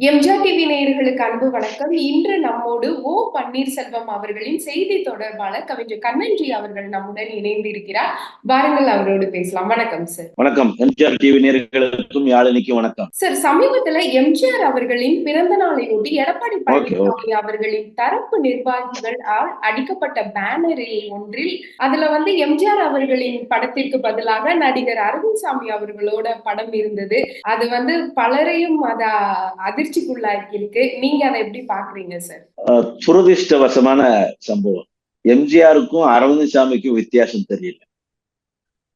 MGR TV நேயர்களுக்கு அன்பு வணக்கம். இன்று நம்மோடு ஓ பன்னீர்செல்வம் அவர்களின் செய்தி தொடர்பாளர் கவிஞர் கண்ணன்ஜி அவர்கள் நம்முடன் இணைந்திருக்கிறார். வாருங்கள் அவரோடு பேசலாம். வணக்கம் சார் வணக்கம். எம்ஜிஆர் டிவி நேர்களுக்கும் யாழினிக்கு வணக்கம். சார் சமீபத்துல எம்ஜிஆர் அவர்களின் பிறந்த நாளையொட்டி எடப்பாடி பழனிசாமி அவர்களின் தரப்பு நிர்வாகிகளால் அடிக்கப்பட்ட பேனரில் ஒன்றில் அதுல வந்து எம்ஜிஆர் அவர்களின் படத்திற்கு பதிலாக நடிகர் அரவிந்த் அவர்களோட படம் இருந்தது. அது வந்து பலரையும் அத அதிர்ச்சிக்குள்ளாக்கி இருக்கு நீங்க அதை எப்படி பாக்குறீங்க சார் துரதிருஷ்டவசமான சம்பவம். எம்ஜிஆருக்கும் அரவிந்த் சாமிக்கும் வித்தியாசம் தெரியல.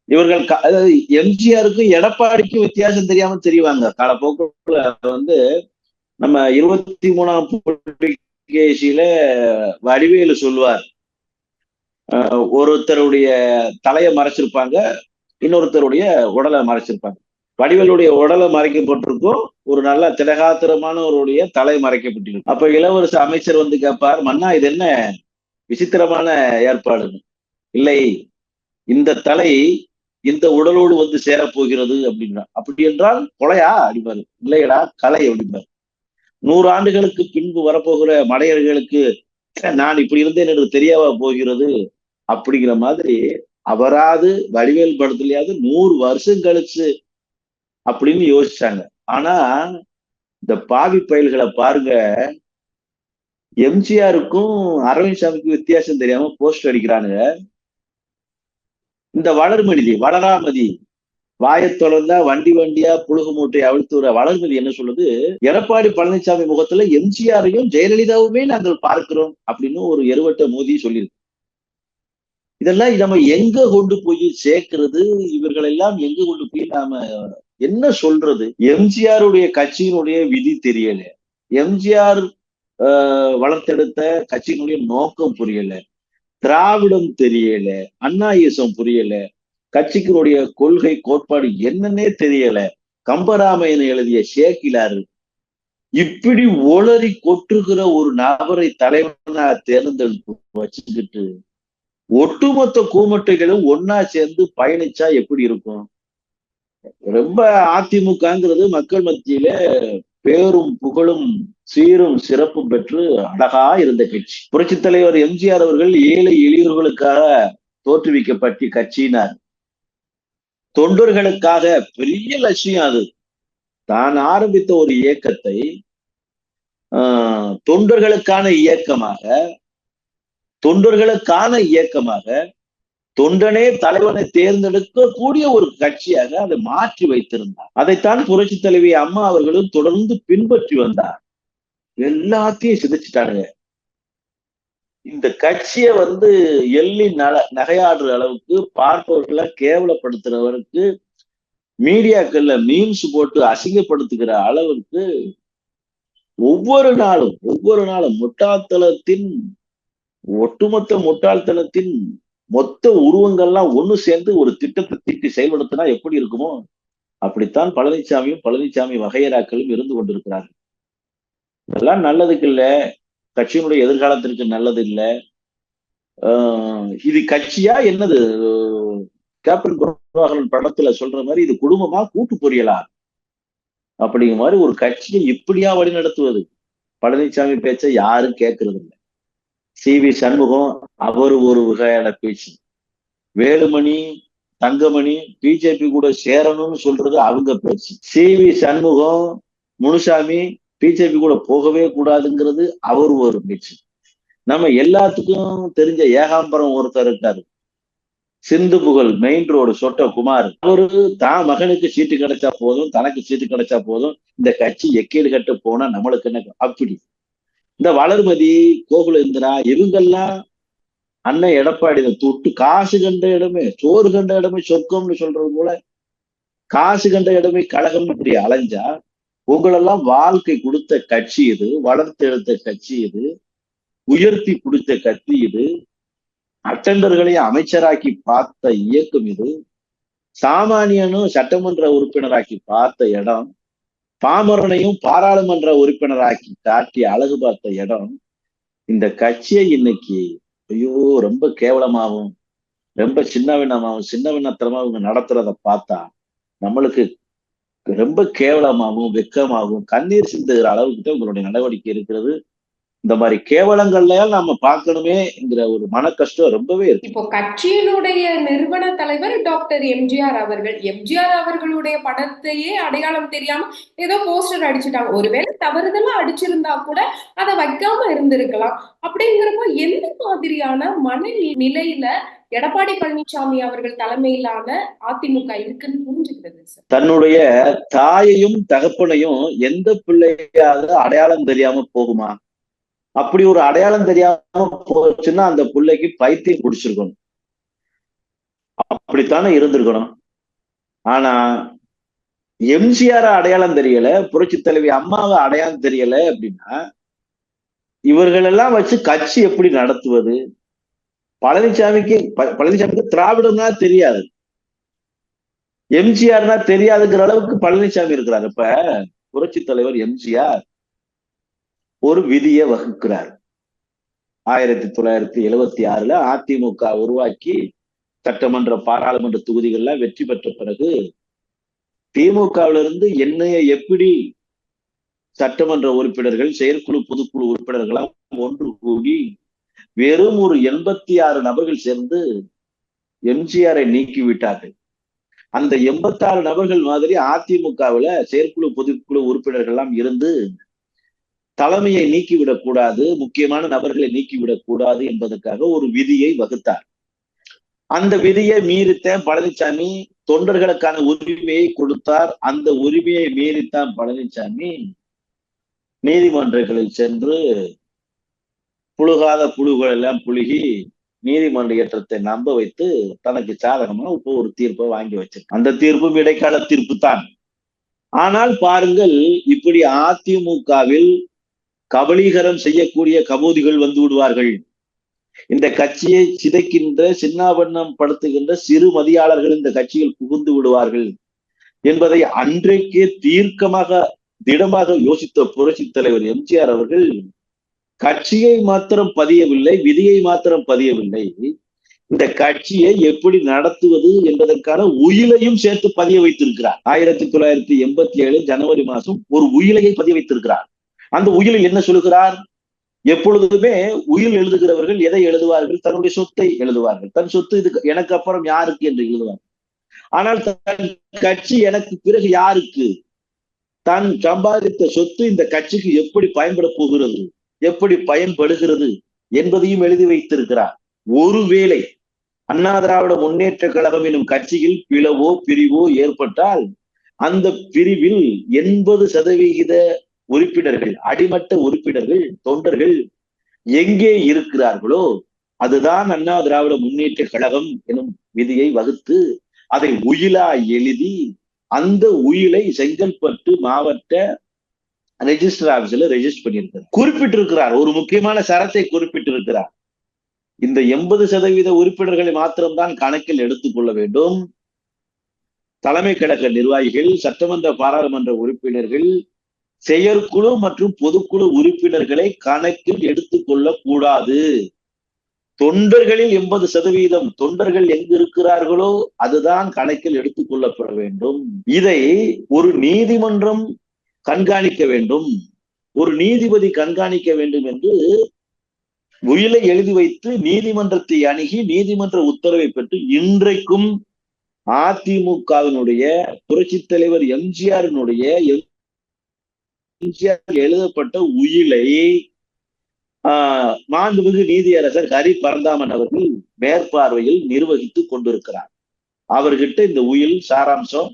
இவர்கள் அதாவது எம்ஜிஆருக்கும் எடப்பாடிக்கும் வித்தியாசம் தெரியாம தெரிவாங்க. காலப்போக்குல வந்து நம்ம இருபத்தி மூணாம் புலிகேசியில வடிவேலு சொல்லுவார். ஒருத்தருடைய தலையை மறைச்சிருப்பாங்க இன்னொருத்தருடைய உடலை மறைச்சிருப்பாங்க. வடிவேலுடைய உடலை மறைக்கப்பட்டிருக்கும். ஒரு நல்ல திலகாத்திரமானவருடைய தலை மறைக்கப்பட்டிருக்கும். அப்ப இளவரசு அமைச்சர் வந்து கேட்பார் மன்னா இது என்ன விசித்திரமான ஏற்பாடு இல்லை இந்த தலை இந்த உடலோடு வந்து சேரப்போகிறது அப்படின்னா. அப்படி என்றால் கொலையா? அப்படிப்பாரு இல்லையடா கலை அப்படிம்பாரு. நூறு ஆண்டுகளுக்கு பின்பு வரப்போகிற மடையர்களுக்கு நான் இப்படி இருந்தேன் என்று தெரியவா போகிறது? அப்படிங்கிற மாதிரி அவராது வடிவேல் படத்துலயாவது நூறு வருஷம் கழிச்சு அப்படின்னு யோசிச்சாங்க. ஆனா இந்த பாவி பயல்களை பாருங்க எம்ஜிஆருக்கும் அரவிந்த் சாமிக்கும் வித்தியாசம் தெரியாம போஸ்ட் அடிக்கிறானுங்க. இந்த வளர்மதி வளராமதி வாயை தொடர்ந்தா வண்டி வண்டியா புழுகு மூட்டை அவிழ்த்து வளர்மதி என்ன சொல்லுது? எடப்பாடி பழனிசாமி முகத்துல எம்ஜிஆரையும் ஜெயலலிதாவுமே நாங்கள் பார்க்கிறோம் அப்படின்னு ஒரு எருவட்ட மோதி சொல்லியிருக்கு இதெல்லாம் நம்ம எங்க கொண்டு போய் சேர்க்கிறது? இவர்கள் எல்லாம் எங்க கொண்டு போய் நாம என்ன சொல்றது? எம்ஜிஆருடைய கட்சியினுடைய விதி தெரியல. எம்ஜிஆர் வளர்த்தெடுத்த கட்சியினுடைய நோக்கம் புரியல. திராவிடம் தெரியல. அண்ணாயிசம் புரியல. கட்சிக்கினுடைய கொள்கை கோட்பாடு என்னன்னே தெரியல. கம்பராமையன் எழுதிய சேக்கிலாறு இப்படி ஒளறி கொட்டுகிற ஒரு நபரை தலைவனா தேர்ந்தெடுத்து வச்சுக்கிட்டு ஒட்டுமொத்த கூமட்டைகளும் ஒன்னா சேர்ந்து பயணிச்சா எப்படி இருக்கும்? ரொம்ப அதிமுகங்கிறது மக்கள் மத்தியில பேரும் புகழும் சீரும் சிறப்பும் பெற்று அழகா இருந்த கட்சி. புரட்சி தலைவர் எம்ஜிஆர் அவர்கள் ஏழை எளியவர்களுக்காக தோற்றுவிக்கப்பட்ட கட்சியினார். தொண்டர்களுக்காக பெரிய லட்சியம் அது. தான் ஆரம்பித்த ஒரு இயக்கத்தை தொண்டர்களுக்கான இயக்கமாக தொண்டர்களுக்கான இயக்கமாக தொண்டனே தலைவனை தேர்ந்தெடுக்க கூடிய ஒரு கட்சியாக அதை மாற்றி வைத்திருந்தார். அதைத்தான் புரட்சி தலைவி அம்மா அவர்களும் தொடர்ந்து பின்பற்றி வந்தார். எல்லாத்தையும் சிதைச்சிட்டாருங்க இந்த கட்சியை வந்து எள்ளி நல நகையாடுற அளவுக்கு பார்ப்பவர்களை கேவலப்படுத்துறவருக்கு மீடியாக்கள்ல மீம்ஸ் போட்டு அசிங்கப்படுத்துகிற அளவுக்கு ஒவ்வொரு நாளும் ஒவ்வொரு நாளும் முட்டாள்தனத்தின் ஒட்டுமொத்த முட்டாள்தனத்தின் மொத்த உருவங்கள்லாம் ஒண்ணு சேர்ந்து ஒரு திட்டத்தை திட்டி செயல்படுத்தினா எப்படி இருக்குமோ அப்படித்தான் பழனிசாமியும் பழனிசாமி வகையராக்களும் இருந்து கொண்டிருக்கிறார்கள். இதெல்லாம் நல்லதுக்கு இல்ல. கட்சியினுடைய எதிர்காலத்திற்கு நல்லது இல்லை. இது கட்சியா என்னது? கேப்டன் குருவாகரன் படத்துல சொல்ற மாதிரி இது குடும்பமா கூட்டு பொரியலா? அப்படிங்கிற மாதிரி ஒரு கட்சியை இப்படியா வழி நடத்துவது பழனிசாமி பேச்ச யாரும் கேட்கறது இல்லை சி. வி. சண்முகம் அவர் ஒரு வகையான பேச்சு. வேலுமணி தங்கமணி பிஜேபி கூட சேரணும்னு சொல்றது அவங்க பேச்சு. C. V. Shanmugam Munusamy BJP கூட போகவே கூடாதுங்கிறது அவர் ஒரு பேச்சு. நம்ம எல்லாத்துக்கும் தெரிஞ்ச ஏகாம்பரம் ஒருத்தர் இருக்காரு. சிந்து புகழ் மெயின் ரோடு சொட்ட குமார் அவரு தான் மகனுக்கு சீட்டு கிடைச்சா போதும் தனக்கு சீட்டு கிடைச்சா போதும் இந்த கட்சி எக்கேடு கட்டு போனா நம்மளுக்கு என்ன? அப்படி. இந்த வளர்மதி கோகுலேந்திரா இவங்கெல்லாம் அண்ணன் எடப்பாடி தொட்டு காசு கண்ட இடமே சோறு கண்ட இடமே சொர்க்கம்னு சொல்றது போல காசு கண்ட இடமே கழகம் இப்படி அலைஞ்சா உங்களெல்லாம் வாழ்க்கை கொடுத்த கட்சி இது வளர்த்தெடுத்த கட்சி இது உயர்த்தி கொடுத்த கட்சி இது அட்டண்டர்களை அமைச்சராக்கி பார்த்த இயக்கம் இது சாமானியனும் சட்டமன்ற உறுப்பினராக்கி பார்த்த இடம் பாமரனையும் பாராளுமன்ற உறுப்பினராக்கி காட்டி அழகு பார்த்த இடம் இந்த கட்சியை இன்னைக்கு ஐயோ ரொம்ப கேவலமாகவும் ரொம்ப சின்ன விண்ணமாகவும் சின்ன இவங்க நடத்துறத பார்த்தா நம்மளுக்கு ரொம்ப கேவலமாகவும் வெக்கமாகவும் கண்ணீர் சிந்துகிற அளவுக்கு உங்களுடைய நடவடிக்கை இருக்கிறது. இந்த மாதிரி கேவலங்கள்லயால் நாம பார்க்கணுமேங்கிற ஒரு மன கஷ்டம் ரொம்பவே இருக்கு. இப்போ கட்சியினுடைய நிறுவன தலைவர் டாக்டர் எம்ஜிஆர் அவர்கள் எம்ஜிஆர் அவர்களுடைய படத்தையே அடையாளம் தெரியாம ஏதோ போஸ்டர் அடிச்சுட்டாங்க. ஒருவேளை தவறுதலா அடிச்சிருந்தா கூட அதை வைக்காம இருந்திருக்கலாம். அப்படிங்கிறப்போ எந்த மாதிரியான மன நிலையில எடப்பாடி பழனிசாமி அவர்கள் தலைமையிலான அதிமுக இருக்குன்னு புரிஞ்சுக்கிறது சார். தன்னுடைய தாயையும் தகப்பனையும் எந்த பிள்ளையாவது அடையாளம் தெரியாம போகுமா? அப்படி ஒரு அடையாளம் தெரியாம போச்சுன்னா அந்த பிள்ளைக்கு பைத்தியம் குடிச்சிருக்கணும் அப்படித்தானே இருந்திருக்கணும். ஆனா எம்ஜிஆர் அடையாளம் தெரியல புரட்சி தலைவி அம்மாவை அடையாளம் தெரியல அப்படின்னா இவர்கள் எல்லாம் வச்சு கட்சி எப்படி நடத்துவது? பழனிசாமிக்கு பழனிசாமிக்கு திராவிடம்னா தெரியாது. எம்ஜிஆர்னா தெரியாதுங்கிற அளவுக்கு பழனிசாமி இருக்கிறார். இப்ப புரட்சி தலைவர் எம்ஜிஆர். ஒரு விதியை வகுக்கிறார். ஆயிரத்தி தொள்ளாயிரத்தி எழுவத்தி ஆறுல அதிமுக உருவாக்கி சட்டமன்ற பாராளுமன்ற தொகுதிகள்லாம் வெற்றி பெற்ற பிறகு திமுகவிலிருந்து என்னைய எப்படி சட்டமன்ற உறுப்பினர்கள் செயற்குழு பொதுக்குழு உறுப்பினர்களாம் ஒன்று கூடி வெறும் ஒரு எண்பத்தி ஆறு நபர்கள் சேர்ந்து எம்ஜிஆரை நீக்கி விட்டார்கள் அந்த எண்பத்தி ஆறு நபர்கள் மாதிரி அதிமுகவுல செயற்குழு பொதுக்குழு உறுப்பினர்கள் எல்லாம் இருந்து தலைமையை நீக்கிவிடக் கூடாது முக்கியமான நபர்களை நீக்கிவிடக் கூடாது என்பதற்காக ஒரு விதியை வகுத்தார். அந்த விதியை மீறித்தான் பழனிசாமி தொண்டர்களுக்கான உரிமையை கொடுத்தார். அந்த உரிமையை மீறித்தான் பழனிசாமி நீதிமன்றங்களில் சென்று புழுகாத புழுகள் எல்லாம் புழுகி நீதிமன்ற ஏற்றத்தை நம்ப வைத்து தனக்கு சாதகமாக இப்போ ஒரு தீர்ப்பை வாங்கி வச்சிருக்கு அந்த தீர்ப்பும் இடைக்கால தீர்ப்பு தான். ஆனால் பாருங்கள் இப்படி அதிமுகவில் கபலீகரம் செய்யக்கூடிய கபோதிகள் வந்து விடுவார்கள். இந்த கட்சியை சிதைக்கின்ற சின்னாபண்ணம் படுத்துகின்ற சிறு மதியாளர்கள் இந்த கட்சியில் புகுந்து விடுவார்கள் என்பதை அன்றைக்கே தீர்க்கமாக திடமாக யோசித்த புரட்சி தலைவர் எம்ஜிஆர் அவர்கள் கட்சியை மாத்திரம் பதியவில்லை விதியை மாத்திரம் பதியவில்லை. இந்த கட்சியை எப்படி நடத்துவது என்பதற்கான உயிலையும் சேர்த்து பதிய வைத்திருக்கிறார். ஆயிரத்தி தொள்ளாயிரத்தி எண்பத்தி ஏழு ஜனவரி மாசம் ஒரு உயிலையை பதிய வைத்திருக்கிறார். அந்த உயிலில் என்ன சொல்லுகிறார்? எப்பொழுதுமே உயில் எழுதுகிறவர்கள் எதை எழுதுவார்கள்? தன்னுடைய சொத்தை எழுதுவார்கள். தன் சொத்து இது எனக்கு அப்புறம் யாருக்கு என்று எழுதுவார்கள். ஆனால் தன் கட்சி எனக்கு பிறகு யாருக்கு? தான் சம்பாதித்த சொத்து இந்த கட்சிக்கு எப்படி பயன்பட போகிறது? எப்படி பயன்படுகிறது என்பதையும் எழுதி வைத்திருக்கிறார். ஒருவேளை அண்ணா திராவிட முன்னேற்ற கழகம் எனும் கட்சியில் பிளவோ பிரிவோ ஏற்பட்டால் அந்த பிரிவில் எண்பது சதவிகித உறுப்பினர்கள் அடிமட்ட உறுப்பினர்கள் தொண்டர்கள் எங்கே இருக்கிறார்களோ அதுதான் அண்ணா திராவிட முன்னேற்ற கழகம் எனும் விதியை வகுத்து அதை உயிலா எழுதி அந்த உயிலை செங்கல்பட்டு மாவட்ட ரெஜிஸ்டர் ஆபீஸ்ல ரெஜிஸ்டர் பண்ணியிருக்கிறார் குறிப்பிட்டிருக்கிறார். ஒரு முக்கியமான சரத்தை குறிப்பிட்டிருக்கிறார். இந்த எண்பது சதவீத உறுப்பினர்களை மாத்திரம்தான் கணக்கில் எடுத்துக்கொள்ள வேண்டும். தலைமை கழக நிர்வாகிகள் சட்டமன்ற பாராளுமன்ற உறுப்பினர்கள் செயற்குழு மற்றும் பொதுக்குழு உறுப்பினர்களை கணக்கில் எடுத்துக்கொள்ள கூடாது தொண்டர்களில் எண்பது சதவீதம் தொண்டர்கள் எங்கு இருக்கிறார்களோ அதுதான் கணக்கில் எடுத்துக் கொள்ளப்பட வேண்டும். இதை ஒரு நீதிமன்றம் கண்காணிக்க வேண்டும். ஒரு நீதிபதி கண்காணிக்க வேண்டும் என்று உயிலை எழுதி வைத்து நீதிமன்றத்தை அணுகி நீதிமன்ற உத்தரவை பெற்று இன்றைக்கும் அதிமுகவினுடைய புரட்சி தலைவர் எம்ஜிஆரினுடைய எம்ஜிஆர் எழுதப்பட்ட உயிலை ஆஹ் மாண்புமிகு நீதியரசர் ஹரி பரந்தாமன் அவர்கள் மேற்பார்வையில் நிர்வகித்துக் கொண்டிருக்கிறார். அவர்கிட்ட இந்த உயில் சாராம்சம்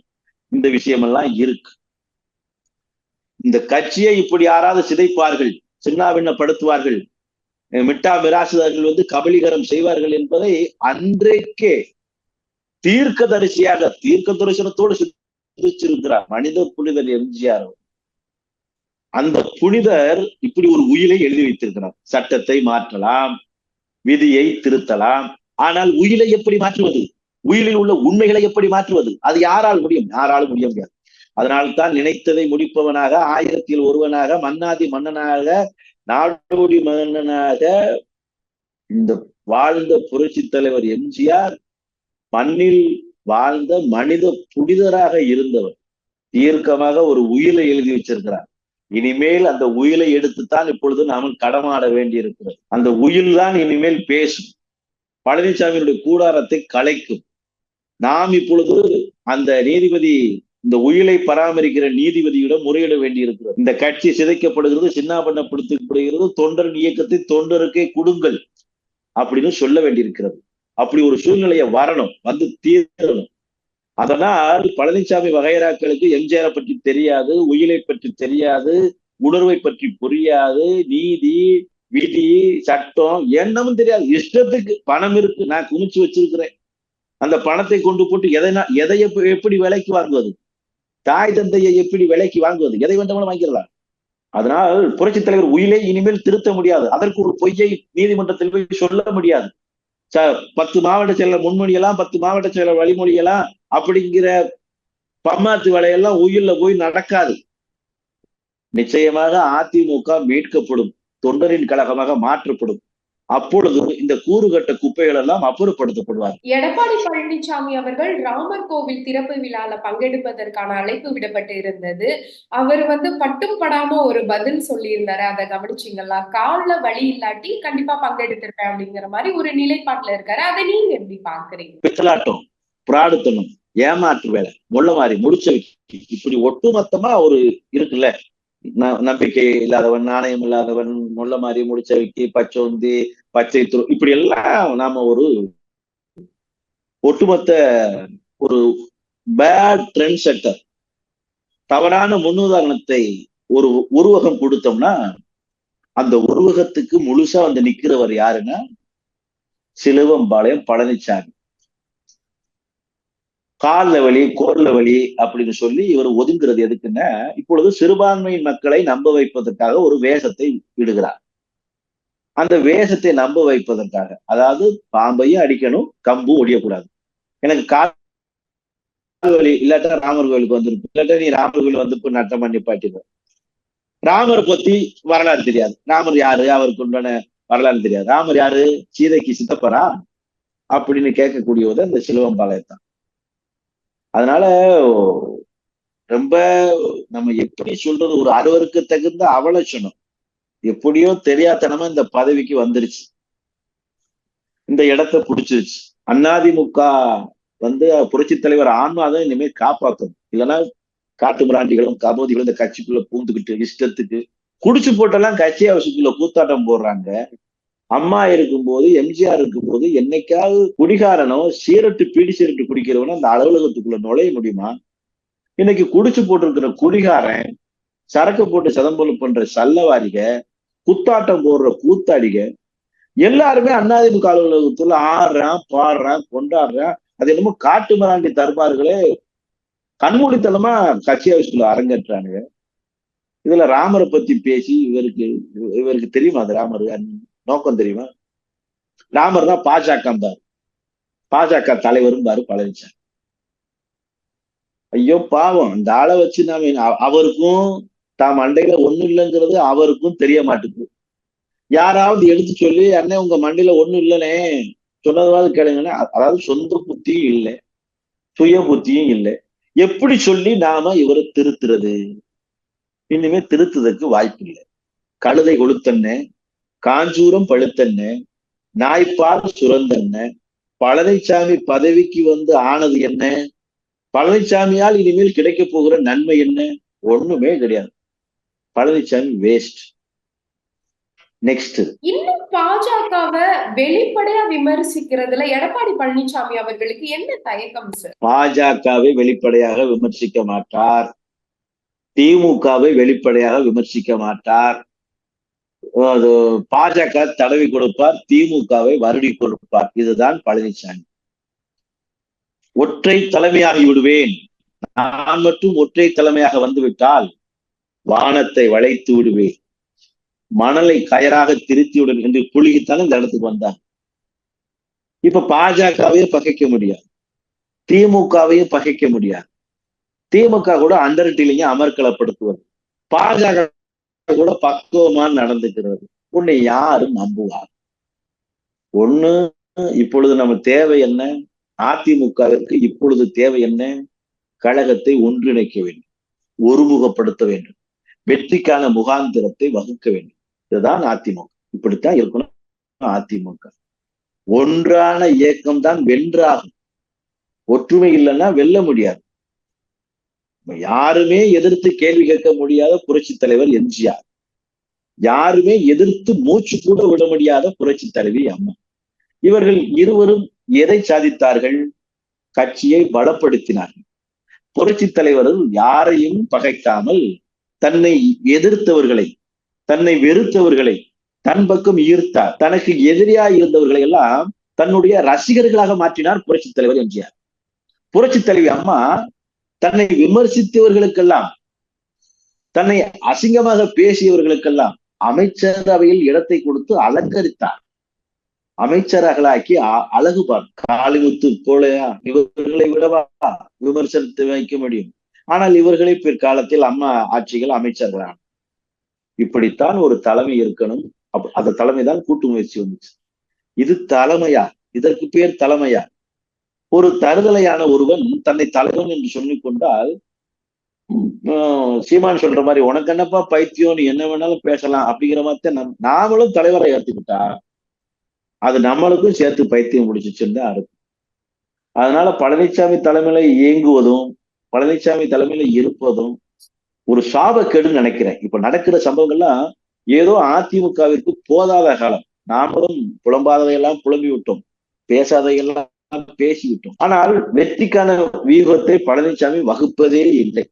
இந்த விஷயமெல்லாம் இருக்கு. இந்த கட்சியை இப்படி யாராவது சிதைப்பார்கள் சின்னாபின்னப்படுத்துவார்கள் மிட்டா மிராசுதார்கள் வந்து கபலீகரம் செய்வார்கள் என்பதை அன்றைக்கே தீர்க்க தரிசியாக தீர்க்க தரிசனத்தோடு சிந்திச்சிருக்கிறார் மனித புனிதர் எம்ஜிஆர் அந்த புனிதர் இப்படி ஒரு உயிலை எழுதி வைத்திருக்கிறார். சட்டத்தை மாற்றலாம் விதியை திருத்தலாம். ஆனால் உயிலை எப்படி மாற்றுவது? உயிலில் உள்ள உண்மைகளை எப்படி மாற்றுவது? அது யாரால் முடியும்? யாராலும் முடிய முடியாது. அதனால்தான் நினைத்ததை முடிப்பவனாக ஆயிரத்தில் ஒருவனாக மன்னாதி மன்னனாக நாடோடி மன்னனாக இந்த வாழ்ந்த புரட்சி தலைவர் எம்ஜிஆர் மண்ணில் வாழ்ந்த மனித புனிதராக இருந்தவர். தீர்க்கமாக ஒரு உயிரை எழுதி வச்சிருக்கிறார். இனிமேல் அந்த உயிலை எடுத்துத்தான் இப்பொழுது நாம கடமாட வேண்டி இருக்கிறது அந்த உயில் தான் இனிமேல் பேசும். பழனிசாமியினுடைய கூடாரத்தை கலைக்கும். நாம் இப்பொழுது அந்த நீதிபதி இந்த உயிலை பராமரிக்கிற நீதிபதியிடம் முறையிட வேண்டியிருக்கிறது. இந்த கட்சி சிதைக்கப்படுகிறது சின்னாபண்ணப்படுத்தப்படுகிறது தொண்டரின் இயக்கத்தை தொண்டருக்கே கொடுங்கள் அப்படின்னு சொல்ல வேண்டியிருக்கிறது. அப்படி ஒரு சூழ்நிலையை வரணும் வந்து தீரணும். அதனால் பழனிசாமி வகைராக்களுக்கு எம்ஜிஆரை பற்றி தெரியாது உயிலை பற்றி தெரியாது உணர்வை பற்றி புரியாது நீதி விதி சட்டம் என்னமும் தெரியாது. இஷ்டத்துக்கு பணம் இருக்கு நான் குமிச்சு வச்சிருக்கிறேன். அந்த பணத்தை கொண்டு போட்டு எதை எதை எப்படி விலைக்கு வாங்குவது? தாய் தந்தையை எப்படி விலைக்கு வாங்குவது? எதை வேண்டுமானும் வாங்கிடலாம். அதனால் புரட்சி தலைவர் உயிலை இனிமேல் திருத்த முடியாது. அதற்கு ஒரு பொய்யை நீதிமன்றத்தில் போய் சொல்ல முடியாது. பத்து மாவட்ட செயலர் முன்மொழியலாம் பத்து மாவட்ட செயலர் வழிமொழியலாம் அப்படிங்கிற பம்மாத்து வேலையெல்லாம் உயிர்ல போய் நடக்காது. நிச்சயமாக அதிமுக மீட்கப்படும் தொண்டரின் கழகமாக மாற்றப்படும். அப்பொழுது இந்த கூறுகட்ட குப்பைகள் எல்லாம் அப்புறப்படுத்தப்படுவார் எடப்பாடி பழனிசாமி அவர்கள் ராமர் கோவில் திறப்பு விழால பங்கெடுப்பதற்கான அழைப்பு விடப்பட்டு இருந்தது. அவர் வந்து பட்டும் படாம ஒரு பதில் சொல்லியிருந்தாரு. அதை கவனிச்சிங்களா? கால்ல வழி இல்லாட்டி கண்டிப்பா பங்கெடுத்திருப்பேன் அப்படிங்கிற மாதிரி ஒரு நிலைப்பாட்டுல இருக்காரு. அதை நீங்க எப்படி பாக்குறீங்க பித்தலாட்டம் பிராடுத்தனம் ஏமாற்று வேலை முள்ள மாதிரி முடிச்ச இப்படி ஒட்டுமொத்தமா ஒரு இருக்குல்ல? நம்பிக்கை இல்லாதவன் நாணயம் இல்லாதவன் முள்ள மாதிரி முடிச்ச வைக்கி பச்சோந்தி பச்சை துரு இப்படி எல்லாம் நாம ஒரு ஒட்டுமொத்த ஒரு பேட் ட்ரெண்ட் செட்டர் தவறான முன்னுதாரணத்தை ஒரு உருவகம் கொடுத்தோம்னா அந்த உருவகத்துக்கு முழுசா வந்து நிக்கிறவர் யாருன்னா சிலுவம்பாளையம் பழனிசாமி கால்ல வலி கோர்ல வலி அப்படின்னு சொல்லி இவர் ஒதுங்குறது எதுக்குன்னா இப்பொழுது சிறுபான்மையின் மக்களை நம்ப வைப்பதற்காக ஒரு வேஷத்தை விடுகிறார் அந்த வேஷத்தை நம்ப வைப்பதற்காக அதாவது பாம்பையும் அடிக்கணும் கம்பும் ஒடியக்கூடாது. எனக்கு கால் வலி இல்லாட்டா ராமர் கோயிலுக்கு வந்திருக்கும் இல்லாட்டா நீ ராமர் கோயில் வந்து நட்டம் பண்ணி பாட்டிடுவோம் ராமரை பத்தி வரலாறு தெரியாது. ராமர் யாரு? அவருக்கு உண்டான வரலாறு தெரியாது. ராமர் யாரு? சீதைக்கு சித்தப்பரா? அப்படின்னு கேட்கக்கூடியது அந்த சிலுவம்பாளையத்தான். அதனால ரொம்ப நம்ம எப்படி சொல்றது ஒரு அறுவருக்கு தகுந்த அவலட்சணம் எப்படியோ தெரியாதனமா இந்த பதவிக்கு வந்துருச்சு. இந்த இடத்த பிடிச்சிருச்சு. அண்ணாதிமுக வந்து புரட்சி தலைவர் ஆன்மாதம் இனிமே காப்பாத்தணும் இல்லைன்னா காட்டு மிராண்டிகளும் கபோதிகளும் இந்த கட்சிக்குள்ள பூந்துக்கிட்டு இஷ்டத்துக்கு குடிச்சு போட்டெல்லாம் கட்சி அவசியக்குள்ள கூத்தாட்டம் போடுறாங்க. அம்மா இருக்கும்போது எம்ஜிஆர் இருக்கும்போது என்னைக்காவது குடிகாரனோ சீரட்டு பீடி சீரட்டு குடிக்கிறவனோ அந்த அலுவலகத்துக்குள்ள நுழைய முடியுமா? இன்னைக்கு குடிச்சு போட்டிருக்கிற குடிகாரன் சரக்கு போட்டு சதம்பலம் பண்ற சல்லவாரிக குத்தாட்டம் போடுற கூத்தாடிக எல்லாருமே அண்ணாதிமுக அலுவலகத்துல ஆடுறான் பாடுறான் கொண்டாடுறான். அது என்னமோ காட்டு மராண்டி தர்பார்களே கண்மூடித்தனமா கட்சி ஆஃபீஸ்க்குள்ள அரங்கேற்றானுங்க. இதுல ராமரை பத்தி பேசி இவருக்கு இவருக்கு தெரியுமா அது ராமர் நோக்கம் தெரியுமா? ராமர் தான் பாஜக பாரு. பாஜக தலைவரும் பாரு பழனிசாமி ஐயோ பாவம். இந்த ஆளை வச்சு நாம அவருக்கும் தாம் மண்டையில ஒண்ணும் இல்லைங்கிறது அவருக்கும் தெரிய மாட்டேங்குது. யாராவது எடுத்து சொல்லி அண்ணே உங்க மண்டையில ஒண்ணும் இல்லைனே சொன்னதாவது கேளுங்கன்னா அதாவது சொந்த புத்தியும் இல்லை. சுய புத்தியும் இல்லை. எப்படி சொல்லி நாம இவரை திருத்துறது? இனிமே திருத்துறதுக்கு வாய்ப்பு இல்லை கழுதை கொளுத்தண்ணே காஞ்சூரம் பழுத்தன்ன நாய்ப்பால் சுரந்தன்ன பழனிசாமி பதவிக்கு வந்து ஆனது என்ன? பழனிசாமியால் இனிமேல் கிடைக்க போகிற நன்மை என்ன? ஒண்ணுமே கிடையாது பழனிசாமி வேஸ்ட் நெக்ஸ்ட் இன்னும் பாஜகவை வெளிப்படையா விமர்சிக்கிறதுல எடப்பாடி பழனிசாமி அவர்களுக்கு என்ன தயக்கம் சார் பாஜகவை வெளிப்படையாக விமர்சிக்க மாட்டார். திமுகவை வெளிப்படையாக விமர்சிக்க மாட்டார். பாஜக தடவி கொடுப்பார் திமுகவை வருடி கொடுப்பார். இதுதான் பழனிசாமி. ஒற்றை தலைமையாகி விடுவேன். நான் மட்டும் ஒற்றை தலைமையாக வந்துவிட்டால் வானத்தை வளைத்து விடுவேன். மணலை கயராக திருத்தியுடன் என்று புழுகித்தான் இந்த இடத்துக்கு வந்தாங்க இப்ப பாஜகவையும் பகைக்க முடியாது. திமுகவையும் பகைக்க முடியாது. திமுக கூட அண்டர்டிலிங்க அமர்க்கலப்படுத்துவது பாஜக கூட பக்குவமா நடந்துக்கிறது. உன்னை யாரும் நம்புவார். ஒண்ணு இப்பொழுது நம்ம தேவை என்ன? அதிமுகவிற்கு இப்பொழுது தேவை என்ன? கழகத்தை ஒன்றிணைக்க வேண்டும். ஒருமுகப்படுத்த வேண்டும். வெற்றிக்கான முகாந்திரத்தை வகுக்க வேண்டும். இதுதான் அதிமுக. இப்படித்தான் இருக்கணும் அதிமுக. ஒன்றான இயக்கம் தான் வென்றாகும். ஒற்றுமை இல்லைன்னா வெல்ல முடியாது. யாருமே எதிர்த்து கேள்வி கேட்க முடியாத புரட்சி தலைவர் எம்ஜிஆர். யாருமே எதிர்த்து மூச்சு கூட விட முடியாத புரட்சி தலைவி அம்மா. இவர்கள் இருவரும் எதை சாதித்தார்கள்? கட்சியை பலப்படுத்தினார்கள். புரட்சி தலைவர்கள் யாரையும் பகைக்காமல் தன்னை எதிர்த்தவர்களை தன்னை வெறுத்தவர்களை தன் பக்கம் ஈர்த்தார். தனக்கு எதிரியா இருந்தவர்களை எல்லாம் தன்னுடைய ரசிகர்களாக மாற்றினார் புரட்சி தலைவர் எம்ஜிஆர். புரட்சி தலைவி அம்மா தன்னை விமர்சித்தவர்களுக்கெல்லாம் தன்னை அசிங்கமாக பேசியவர்களுக்கெல்லாம் அமைச்சரவையில் இடத்தை கொடுத்து அலங்கரித்தார். அமைச்சர்களாக்கி அழகுபார் காளிமுத்து போலையா இவர்களை விடவா விமர்சனத்தை வைக்க முடியும்? ஆனால் இவர்களை பிற்காலத்தில் அம்மா ஆட்சிகள் அமைச்சர்களான. இப்படித்தான் ஒரு தலைமை இருக்கணும். அந்த தலைமை தான் கூட்டு முயற்சி வந்துச்சு. இது தலைமையா? இதற்கு பேர் தலைமையா? ஒரு தருதலையான ஒருவன் தன்னை தலைவன் என்று சொல்லிக் கொண்டால் சீமான் சொல்ற மாதிரி உனக்கு என்னப்பா பைத்தியம்? நீ என்ன வேணாலும் பேசலாம் அப்படிங்கிற மாதிரி நம் நாமளும் தலைவரை ஏற்றுக்கிட்டா அது நம்மளுக்கும் சேர்த்து பைத்தியம் முடிச்சிச்சுன்னு தான் அர்த்தம். அதனால பழனிசாமி தலைமையில இயங்குவதும் பழனிசாமி தலைமையில இருப்பதும் ஒரு சாபக்கேடுன்னு நினைக்கிறேன். இப்ப நடக்கிற சம்பவங்கள்லாம் ஏதோ அதிமுகவிற்கு போதாத காலம். நாமளும் புலம்பாததையெல்லாம் புலம்பி விட்டோம் பேசாதையெல்லாம் பேசிவிட்டோம் ஆனால் வெற்றிக்கான வியூகத்தை பழனிசாமி வகுப்பதே இல்லை.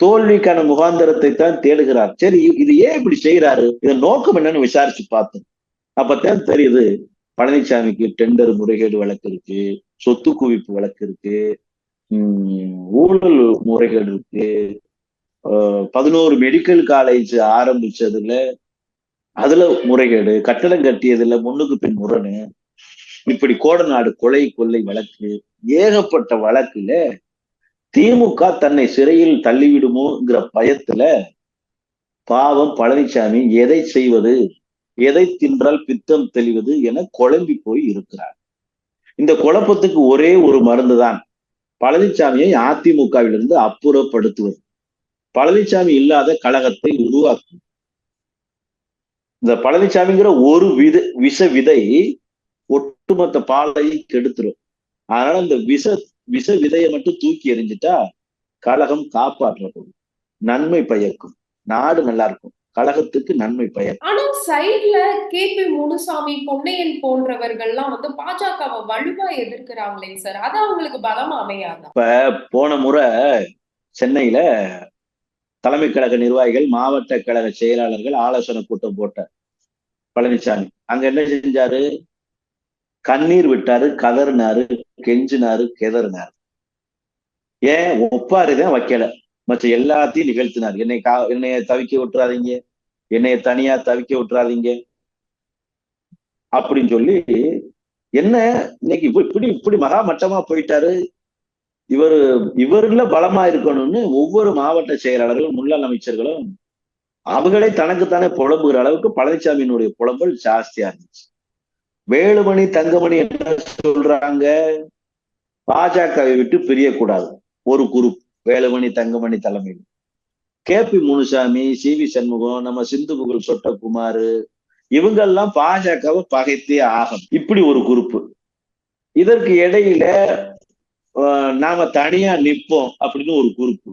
தோல்விக்கான முகாந்திரத்தை தான் தேடுகிறார். சரி இது ஏன் இப்படி செய்யறாரு இதன் நோக்கம் என்னன்னு விசாரிச்சு பார்த்தோம். அப்பத்தான் தெரியுது பழனிசாமிக்கு டெண்டர் முறைகேடு வழக்கு இருக்கு சொத்து குவிப்பு வழக்கு இருக்கு உம் ஊழல் முறைகேடு இருக்கு. பதினோரு மெடிக்கல் காலேஜ் ஆரம்பிச்சதுல அதுல முறைகேடு கட்டடம் கட்டியதுல முன்னுக்கு பின் முரணு. இப்படி கோடநாடு கொலை கொள்ளை வழக்கு ஏகப்பட்ட வழக்குல திமுக தன்னை சிறையில் தள்ளிவிடுமோங்கிற பயத்துல பாவம் பழனிசாமி எதை செய்வது எதை தின்றால் பித்தம் தெளிவது என குழம்பி போய் இருக்கிறார். இந்த குழப்பத்துக்கு ஒரே ஒரு மருந்து தான் பழனிசாமியை அதிமுகவிலிருந்து அப்புறப்படுத்துவது. பழனிசாமி இல்லாத கழகத்தை உருவாக்கும் இந்த பழனிசாமிங்கிற ஒரு வித விஷ விதை ஒட்டுமொத்த பாலை கெடுத்துரும். அதனால இந்த விஷ விஷ விதையை மட்டும் தூக்கி எறிஞ்சிட்டா கழகம் காப்பாற்றப்படும் நன்மை பயக்கும். நாடு நல்லா இருக்கும். கழகத்துக்கு நன்மை பயன் ஆனா சைட்ல கே பி முனுசாமி பொன்னையன் போன்றவர்கள்லாம் வந்து பாஜகவை வலுவா எதிர்க்கிறாங்களே சார். அது அவங்களுக்கு பலமா அமையாதா? இப்ப போன முறை சென்னையில தலைமை கழக நிர்வாகிகள் மாவட்ட கழக செயலாளர்கள் ஆலோசனை கூட்டம் போட்ட பழனிசாமி அங்க என்ன செஞ்சாரு? கண்ணீர் விட்டாரு கதறினாரு கெஞ்சினாரு கெதறினாரு. ஏன்? ஒப்பாரிதான் வைக்கல. மற்ற எல்லாத்தையும் நிகழ்த்தினார். என்னை கா என்னைய தவிக்க விட்டுறாதீங்க. என்னைய தனியா தவிக்க விட்டுறாதீங்க. அப்படின்னு சொல்லி என்ன இன்னைக்கு இப்படி இப்படி மகா மட்டமா போயிட்டாரு. இவர் இவருல பலமா இருக்கணும்னு ஒவ்வொரு மாவட்ட செயலாளர்களும் முன்னாள் அமைச்சர்களும் அவங்களே தனக்குத்தானே புலம்புகிற அளவுக்கு பழனிசாமியினுடைய புலம்பல் ஜாஸ்தியா இருந்துச்சு. வேலுமணி தங்கமணி என்ன சொல்றாங்க? பாஜகவை விட்டு பிரியக்கூடாது. ஒரு குரூப் வேலுமணி தங்கமணி தலைமையில். K P Munusamy C V Shanmugam நம்ம சிந்து புகழ் சொட்டகுமார் இவங்கெல்லாம் பாஜகவை பகைத்தே ஆகும் இப்படி ஒரு குரூப் இதற்கு இடையில நாம தனியா நிற்போம் அப்படின்னு ஒரு குரூப்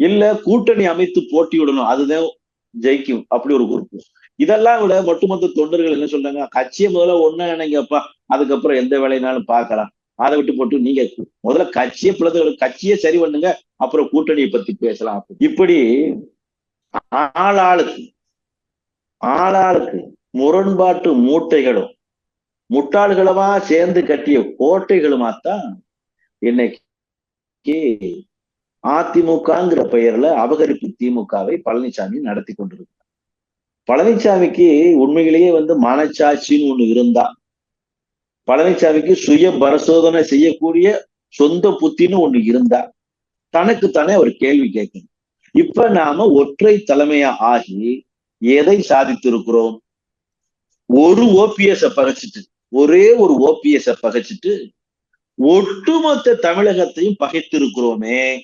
இல்ல கூட்டணி அமைத்து போட்டியிடணும் அதுதான் ஜெயிக்கும். அப்படி ஒரு குரூப் இதெல்லாம் விட ஒட்டுமொத்த தொண்டர்கள் என்ன சொல்றாங்க? கட்சியை முதல்ல ஒண்ணு நினைங்கப்பா அதுக்கப்புறம் எந்த வேலைனாலும் பார்க்கலாம். அதை விட்டு போட்டு நீங்க முதல்ல கட்சியை பிளந்து கட்சியை சரி பண்ணுங்க. அப்புறம் கூட்டணியை பத்தி பேசலாம். இப்படி ஆளாளுக்கு ஆளாளுக்கு முரண்பாட்டு மூட்டைகளும் முட்டாள்களமா சேர்ந்து கட்டிய கோட்டைகளுமாத்தான் இன்னைக்கு அதிமுகங்கிற பெயர்ல அபகரிப்பு திமுகவை பழனிசாமி நடத்தி கொண்டிருக்கு பழனிசாமிக்கு உண்மையிலேயே வந்து மனச்சாட்சின்னு ஒண்ணு இருந்தா பழனிசாமிக்கு சுய பரிசோதனை செய்யக்கூடிய சொந்த புத்தின்னு ஒண்ணு இருந்தா தனக்கு தானே அவர் கேள்வி கேட்கணும். இப்ப நாம ஒற்றை தலைமையா ஆகி எதை சாதித்திருக்கிறோம்? ஒரு ஓபிஎஸ் பகைச்சிட்டு ஒரே ஒரு ஓபிஎஸ் பகைச்சிட்டு ஒட்டுமொத்த தமிழகத்தையும் பகைத்திருக்கிறோமே.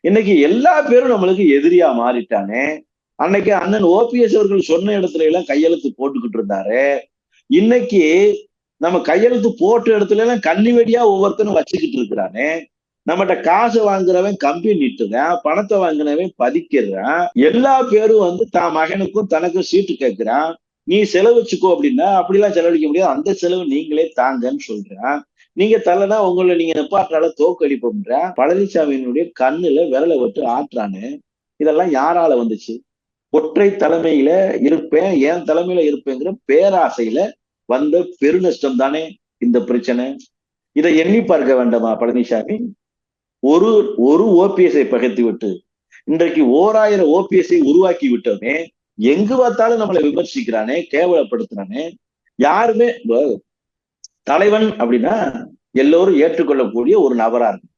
இன்னைக்கு எல்லா பேரும் நம்மளுக்கு எதிரியா மாறிட்டானே. அன்னைக்கு அண்ணன் ஓபிஎஸ் அவர்கள் சொன்ன இடத்துல எல்லாம் கையெழுத்து போட்டுக்கிட்டு இருந்தாரு. இன்னைக்கு நம்ம கையெழுத்து போட்ட இடத்துல எல்லாம் கண்ணி வெடியா ஒவ்வொருத்தனும் வச்சுக்கிட்டு இருக்கிறானே. நம்மகிட்ட காசு வாங்குறவன் கம்பி நிட்டுறான் பணத்தை வாங்கினவன் பதிக்கிறான் எல்லா பேரும் வந்து தான் மகனுக்கும் தனக்கும் சீட்டு கேட்கிறான். நீ செலவிச்சுக்கோ அப்படின்னா அப்படிலாம் செலவழிக்க முடியாது. அந்த செலவு நீங்களே தாங்கன்னு சொல்றான். நீங்க தலைனா உங்களை நீங்க நிப்பாட்டால தோக்கடிப்போம்ன்ற. பழனிசாமியினுடைய கண்ணுல விரலை விட்டு ஆட்டுறானு. இதெல்லாம் யாரால வந்துச்சு? ஒற்றை தலைமையில இருப்பேன் என் தலைமையில இருப்பேங்கிற பேராசையில வந்த பெருநஷ்டம் தானே இந்த பிரச்சனை? இதை எண்ணி பார்க்க வேண்டாமா பழனிசாமி? ஒரு ஒரு ஓபிஎஸ்ஐ பகைத்து விட்டு இன்றைக்கு ஓராயிரம் ஓபிஎஸ்ஐ உருவாக்கி விட்டோமே எங்கு பார்த்தாலும் நம்மளை விமர்சிக்கிறானே கேவலப்படுத்துறானே யாருமே தலைவன் அப்படின்னா எல்லோரும் ஏற்றுக்கொள்ளக்கூடிய ஒரு நபரா இருக்கு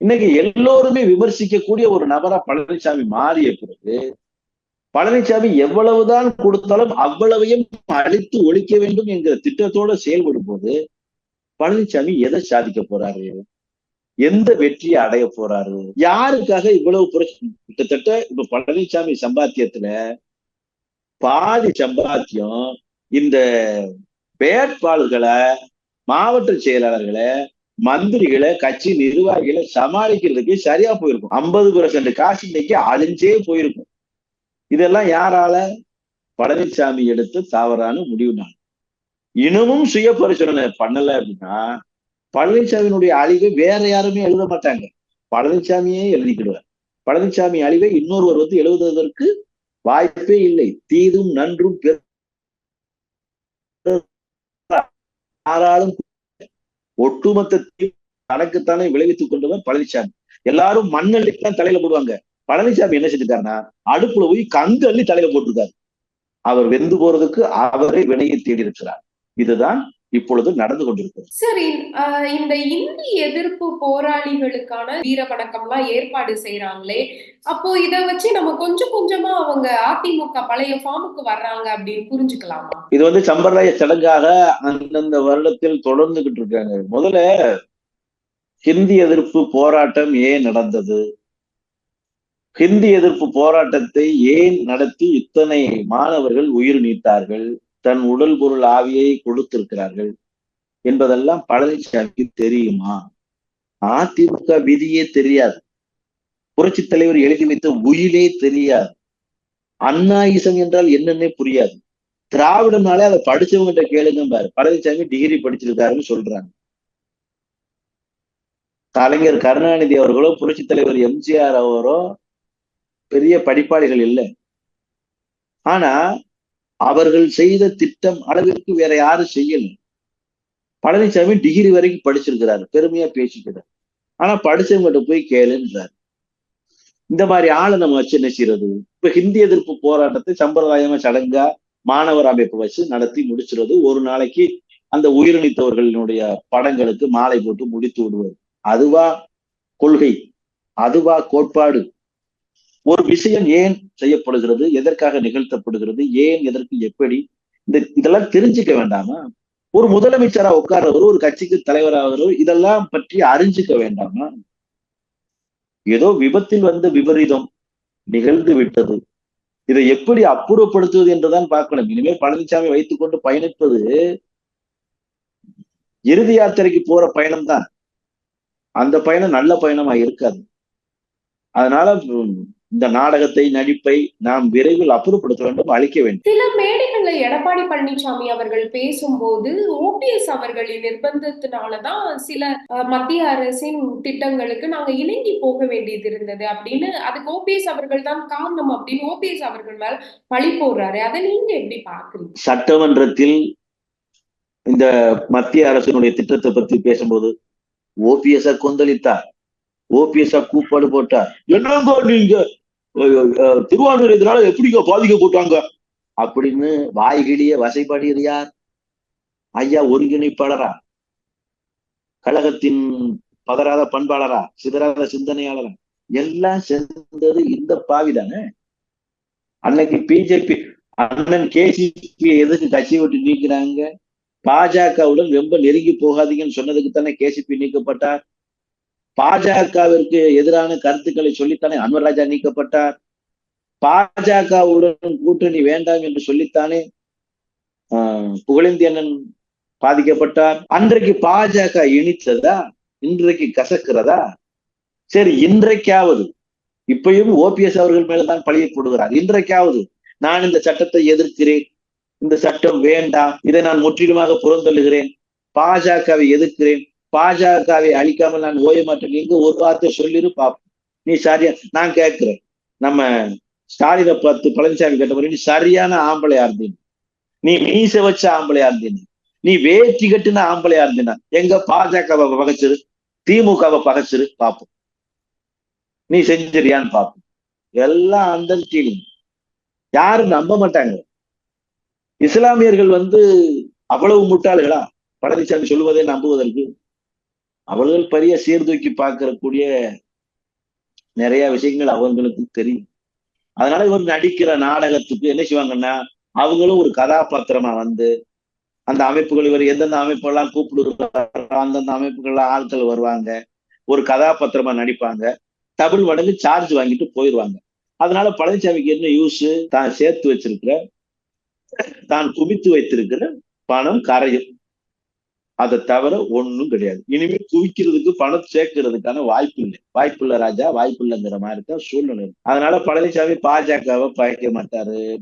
இன்னைக்கு எல்லோருமே விமர்சிக்கக்கூடிய ஒரு நபரா பழனிசாமி மாறிய பிறகு பழனிசாமி எவ்வளவுதான் கொடுத்தாலும் அவ்வளவையும் அழித்து ஒழிக்க வேண்டும் என்கிற திட்டத்தோட செயல்படும் போது பழனிசாமி எதை சாதிக்க போறாரு? எந்த வெற்றியை அடைய போறாரு? யாருக்காக இவ்வளவு கிட்டத்தட்ட இப்ப பழனிசாமி சம்பாத்தியத்துல பாதி சம்பாத்தியம் இந்த வேட்பாளர்களை மாவட்ட செயலாளர்களை மந்திரிகளை கட்சி நிர்வாகிகளை சமாளிக்கிறதுக்கு சரியா போயிருக்கும். ஐம்பது பர்சன்ட் காசு இன்னைக்கு அழிஞ்சே போயிருக்கும். இதெல்லாம் யாரால? பழனிசாமி எடுத்து தவறான முடிவு நான். இன்னமும் சுய பரிசோதனை பண்ணல அப்படின்னா பழனிசாமியினுடைய அழிவை வேற யாருமே எழுத மாட்டாங்க. பழனிசாமியே எழுதிக்கிடுவார். பழனிசாமி அழிவை இன்னொருவர் வந்து எழுதுவதற்கு வாய்ப்பே இல்லை. தீதும் நன்றும் யாராலும் ஒட்டுமொத்த தனக்குத்தானே விளைவித்துக் கொண்டவர் பழனிசாமி எல்லாரும் மண்ணள்ளிக்கு தான் தலையில போடுவாங்க. பழனிசாமி என்ன செஞ்சுட்டாருன்னா அடுப்புல போய் கங்கு அள்ளி தலையில போட்டிருக்காரு. அவர் வெந்து போறதுக்கு அவரே வினையை தேடி இருக்கிறார். இதுதான் இப்பொழுது நடந்து கொண்டிருக்கிறது. சரி இந்த இந்தி எதிர்ப்பு போராளிகளுக்கான வீர வணக்கம்லாம் ஏற்பாடு செய்யறாங்களே அப்போ இத வச்சு நம்ம கொஞ்சம் கொஞ்சமா அவங்க அதிமுக பழைய ஃபார்முக்கு வர்றாங்க அப்படின்னு புரிஞ்சுக்கலாமா? இது வந்து சம்பிரதாய சடங்காக அந்தந்த வருடத்தில் தொடர்ந்துகிட்டு இருக்காங்க. முதல்ல ஹிந்தி எதிர்ப்பு போராட்டம் ஏன் நடந்தது? ஹிந்தி எதிர்ப்பு போராட்டத்தை ஏன் நடத்தி இத்தனை மாணவர்கள் உயிர் நீத்தார்கள்? தன் உடல் பொருள் ஆவியை கொடுத்திருக்கிறார்கள் என்பதெல்லாம் பழனிசாமிக்கு தெரியுமா? அதிமுக விதியே தெரியாது. புரட்சி தலைவர் எழுதி வைத்த உயிலே தெரியாது. அண்ணாயிசம் என்றால் என்னன்னே புரியாது. திராவிடம்னாலே அதை படிச்சவங்கிட்ட கேளுங்க பாரு. பழனிசாமி டிகிரி படிச்சிருக்காருன்னு சொல்றாங்க. கலைஞர் கருணாநிதி அவர்களோ புரட்சி தலைவர் எம்ஜிஆர் அவரோ பெரிய படிப்பாளிகள் இல்லை. ஆனா அவர்கள் செய்த திட்டம் அளவிற்கு வேற யாரும் செய்யல. பழனிசாமி டிகிரி வரைக்கும் படிச்சிருக்கிறாரு. பெருமையா பேசிக்கிறார். ஆனா படிச்சவங்கிட்ட போய் கேளுன்றாரு. இந்த மாதிரி ஆளை நம்ம வச்சு என்ன செய்யறது? இப்ப ஹிந்தி எதிர்ப்பு போராட்டத்தை சம்பிரதாயமா சடங்கா மாணவர் அமைப்பு வச்சு நடத்தி முடிச்சிருவது ஒரு நாளைக்கு அந்த உயிரிழந்தவர்களினுடைய படங்களுக்கு மாலை போட்டு முடித்து விடுவது. அதுவா கொள்கை. அதுவா கோட்பாடு. ஒரு விஷயம் ஏன் செய்யப்படுகிறது எதற்காக நிகழ்த்தப்படுகிறது ஏன் எதற்கு எப்படி? இந்த இதெல்லாம் தெரிஞ்சுக்க வேண்டாமா? ஒரு முதலமைச்சரா உட்கார்றவரோ ஒரு கட்சிக்கு தலைவராகிறோ இதெல்லாம் பற்றி அறிஞ்சுக்க வேண்டாமா? ஏதோ விபத்தில் வந்த விபரீதம் நிகழ்ந்து விட்டது. இதை எப்படி அப்புறப்படுத்துவது என்றுதான் பார்க்கணும். இனிமேல் பழனிசாமி வைத்துக் கொண்டு பயணிப்பது இறுதி யாத்திரைக்கு போற பயணம் தான் அந்த பயணம் நல்ல பயணமா இருக்காது. அதனால இந்த நாடகத்தை நடிப்பை நாம் விரைவில் அப்புறப்படுத்த வேண்டும் அழிக்க வேண்டும். சில மேடைகள்ல எடப்பாடி பழனிசாமி அவர்கள் பேசும்போது ஓபிஎஸ் அவர்களின் நிர்பந்தத்தினாலதான் சில மத்திய அரசின் திட்டங்களுக்கு நாங்க இணங்கி போக வேண்டியது இருந்தது அப்படின்னு அதுக்கு ஓபிஎஸ் அவர்கள் தான் காரணம் அப்படின்னு ஓபிஎஸ் அவர்கள் மேல் பழி போடுறாரு. அதை நீங்க எப்படி பாக்குறீங்க சட்டமன்றத்தில் இந்த மத்திய அரசினுடைய திட்டத்தை பத்தி பேசும்போது ஓபிஎஸ் கொந்தளித்தார். ஓபிஎஸ் கூப்பாடு போட்டார். என்னங்க நீங்க? திருவாரூர் இதனால எப்படிங்க பாதிக்கப்பட்டாங்க? அப்படின்னு வாய்கிழிய வசைப்பாடியது யார்? ஐயா ஒருங்கிணைப்பாளரா? கழகத்தின் பதறாத பண்பாளரா? சிதறாத சிந்தனையாளரா? எல்லாம் சேர்ந்தது இந்த பாவிதானே? அன்னைக்கு பிஜேபி அண்ணன் கேசிபி எதுக்கு கட்சி விட்டு நீக்கிறாங்க? பாஜகவுடன் ரொம்ப நெருங்கி போகாதீங்கன்னு சொன்னதுக்கு தானே கேசிபி நீக்கப்பட்டார்? பாஜகவிற்கு எதிரான கருத்துக்களை சொல்லித்தானே அன்வர் ராஜா நீக்கப்பட்டார். பாஜகவுடன் கூட்டணி வேண்டாம் என்று சொல்லித்தானே ஆஹ் புகழேந்தியண்ணன் பாதிக்கப்பட்டார். அன்றைக்கு பாஜக இனித்ததா? இன்றைக்கு கசக்கிறதா? சரி இன்றைக்காவது இப்பயும் ஓபிஎஸ் அவர்கள் மேலதான் பழியை போடுகிறார் இன்றைக்காவது நான் இந்த சட்டத்தை எதிர்க்கிறேன். இந்த சட்டம் வேண்டாம். இதை நான் முற்றிலுமாக புறந்தள்ளுகிறேன். பாஜகவை எதிர்க்கிறேன். பாஜகவை அழிக்காமல் நான் ஓய மாட்டேன். எங்க ஒரு வார்த்தை சொல்லிரு பாப்போம். நீ சரியா நான் கேட்கிறேன். நம்ம ஸ்டாலினை பார்த்து பழனிசாமி கேட்ட நீ சரியான ஆம்பளையா இருந்தீங்க நீ மீச வச்ச ஆம்பளையா இருந்தீங்க நீ வேட்டி கட்டுன ஆம்பளையா இருந்தீனா எங்க பாஜகவை பகைச்சிரு திமுகவை பகைச்சிரு பார்ப்போம் நீ செஞ்சிருயான்னு பார்ப்போம் எல்லாம் அந்த டீலிங் யாரும் நம்ப மாட்டாங்க. இஸ்லாமியர்கள் வந்து அவ்வளவு முட்டாள்களா? பழனிசாமி சொல்லுவதை நம்புவதற்கு அவர்கள் பெரிய சீர்தூக்கி பார்க்கக்கூடிய நிறைய விஷயங்கள் அவங்களுக்கு தெரியும். அதனால இவர் நடிக்கிற நாடகத்துக்கு என்ன செய்வாங்கன்னா அவங்களும் ஒரு கதாபாத்திரமா வந்து அந்த அமைப்புகள் இவர் எந்தெந்த அமைப்புகள்லாம் கூப்பிடுறாரோ அந்தந்த அமைப்புகள்லாம் ஆட்கள் வருவாங்க ஒரு கதாபாத்திரமா நடிப்பாங்க. டபுள் மடங்கு சார்ஜ் வாங்கிட்டு போயிடுவாங்க. அதனால பழனிசாமிக்கு என்ன யூஸ் தான் சேர்த்து வச்சிருக்கிற தான் குவித்து வைத்திருக்கிற பணம் கரையும். அதை தவிர ஒன்றும் கிடையாது. இனிமேல் குவிக்கிறதுக்கு பணம் சேர்க்கறதுக்கான வாய்ப்பு இல்லை. வாய்ப்பு இல்ல ராஜா வாய்ப்பு இல்லைங்கிற மாதிரி தான் சூழ்நிலை. அதனால பழனிசாமி பாஜகவை பகைக்க மாட்டாரு.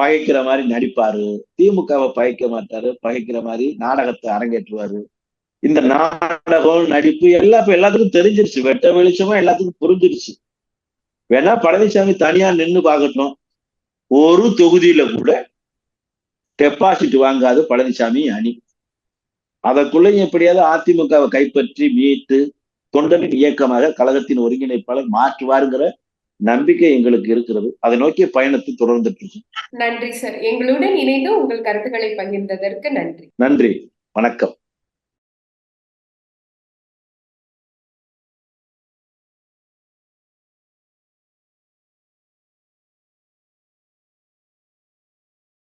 பகைக்கிற மாதிரி நடிப்பாரு. திமுகவை பகைக்க மாட்டாரு. பகைக்கிற மாதிரி நாடகத்தை அரங்கேற்றுவாரு. இந்த நாடகம் நடிப்பு எல்லாம் இப்ப எல்லாத்துக்கும் தெரிஞ்சிருச்சு. வெட்ட வெளிச்சமா எல்லாத்துக்கும் புரிஞ்சிருச்சு. வேணா பழனிசாமி தனியா நின்னு பார்க்கட்டும். ஒரு தொகுதியில கூட டெபாசிட் வாங்காது பழனிசாமி அணி. அதற்குள்ளேயும் எப்படியாவது அதிமுகவை கைப்பற்றி மீட்டு தொண்டனின் இயக்கமாக கழகத்தின் ஒருங்கிணைப்பாளர் மாற்றுவாருங்கிற நம்பிக்கை எங்களுக்கு இருக்கிறது. அதை நோக்கிய பயணத்தை தொடர்ந்துட்டு இருக்கு நன்றி சார். எங்களுடன் இணைந்து உங்கள் கருத்துக்களை பகிர்ந்ததற்கு நன்றி. நன்றி. வணக்கம்.